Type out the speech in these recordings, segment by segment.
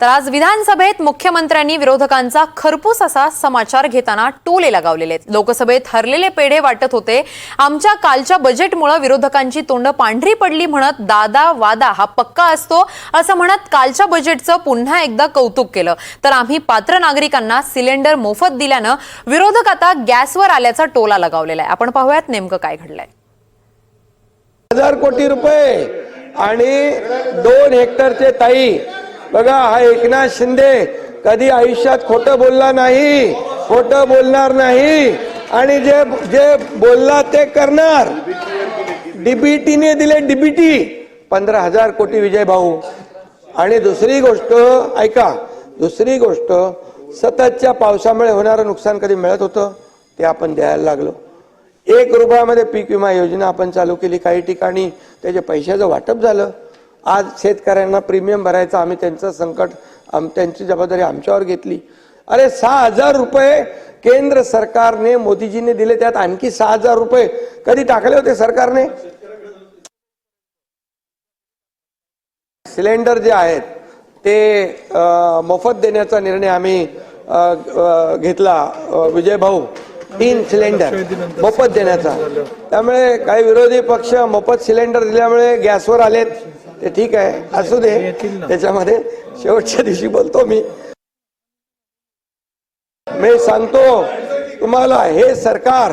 तर आज विधानसभेत मुख्यमंत्र्यांनी विरोधकांचा खरपूस असा समाचार घेताना टोले लगावलेले आहेत. लोकसभेत हरलेले पेढे वाटत होते. आमच्या कालच्या बजेटमुळे विरोधकांची तोंड पांढरी पडली म्हणत दादा वादा हा पक्का असतो असं म्हणत कालच्या बजेटचं पुन्हा एकदा कौतुक केलं. तर आम्ही पात्र नागरिकांना सिलेंडर मोफत दिल्यानं विरोधक आता गॅसवर आल्याचा टोला लगावलेला आहे. आपण पाहूयात नेमकं काय घडलंय. हजार कोटी रुपये आणि दोन हेक्टरचे ताई बघा हा एकनाथ शिंदे कधी आयुष्यात खोटं बोलला नाही खोटं बोलणार नाही. आणि जे जे बोलला ते करणार. डीबीटीने दिले डीबीटी. पंधरा हजार कोटी विजय भाऊ. आणि दुसरी गोष्ट ऐका दुसरी गोष्ट सततच्या पावसामुळे होणारं नुकसान कधी मिळत होतं ते आपण द्यायला लागलो. एक रुपयामध्ये पीक विमा योजना आपण चालू केली काही ठिकाणी त्याच्या पैशाचं वाटप झालं. आज शेतकऱ्यांना प्रीमियम भरायचं आम्ही त्यांचं संकट आम त्यांची जबाबदारी आमच्यावर घेतली. अरे सहा हजार रुपये केंद्र सरकारने मोदीजीने दिले त्यात आणखी सहा हजार रुपये कधी टाकले होते सरकारने? सिलेंडर जे आहेत ते मोफत देण्याचा निर्णय आम्ही घेतला. विजय भाऊ तीन सिलेंडर मोफत देण्याचा. त्यामुळे काही विरोधी पक्ष मोफत सिलेंडर दिल्यामुळे गॅसवर आलेत. ते ठीक आहे. असू दे. त्याच्यामध्ये शेवटच्या दिवशी बोलतो मी. मी सांगतो तुम्हाला हे सरकार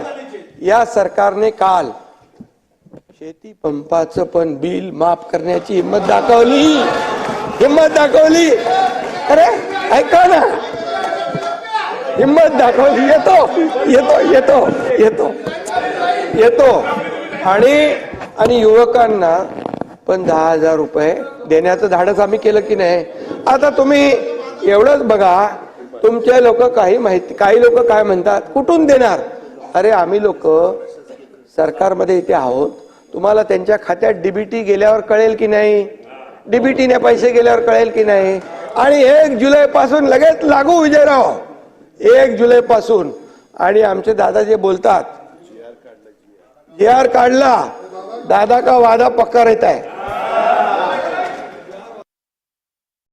या सरकारने काल शेती पंपाचं पण बिल माफ करण्याची हिंमत दाखवली. हिंमत दाखवली. अरे ऐका ना. हिंमत दाखवली. येतो येतो येतो येतो. येतो. आणि आणि युवकांना पण दहा हजार रुपये देण्याचं धाडस आम्ही केलं की नाही? आता तुम्ही एवढंच बघा तुमचे लोक काही माहिती काही लोक काय म्हणतात? कुठून देणार? अरे आम्ही लोक सरकारमध्ये इथे आहोत. तुम्हाला त्यांच्या खात्यात डीबीटी गेल्यावर कळेल की नाही? डीबीटीने पैसे गेल्यावर कळेल की नाही? आणि एक जुलै पासून लगेच लागू विजयराव. एक जुलै पासून आणि आमचे दादा जे बोलतात जे आर. काढला दादा का वादा पक्का रहता है?